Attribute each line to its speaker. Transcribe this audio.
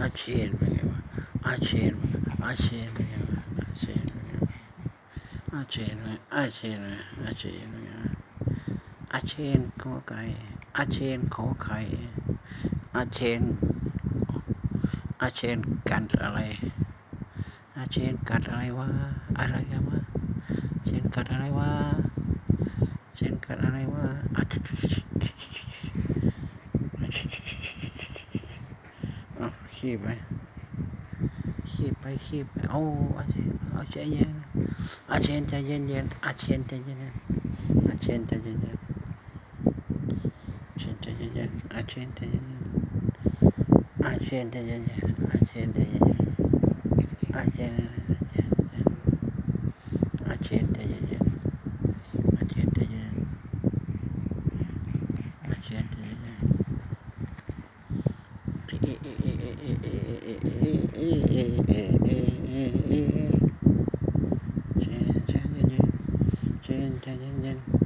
Speaker 1: อาเชนเป็นไงวะอาเชนอาเชนเป็นไงวะอาเชนเป็นไงวะอาเชนไหมอาเชนไหมอาเชนเป็นไงวะอาเชนขอไก่อาเชนขอไข่อาเชนอาเชนกันอะไร อาเชนกัดอะไรวะอะไรกันวะเชนกัดอะไรวะเชนกัดอะไรวะอาชเอาขี้ไปขีบไปขีบไปโอ้อาเชนเอาใจเย็นอาเชนใจเย็นเย็นอาเชนใจเย็นเย็นอาเชนใจเย็นเย็นอาเชนใจเย็นเย็นอาเชนใจเย็นเย็นอาเชนใจเย็นเย็นอาเชนใจเย็นเย็น Thank you.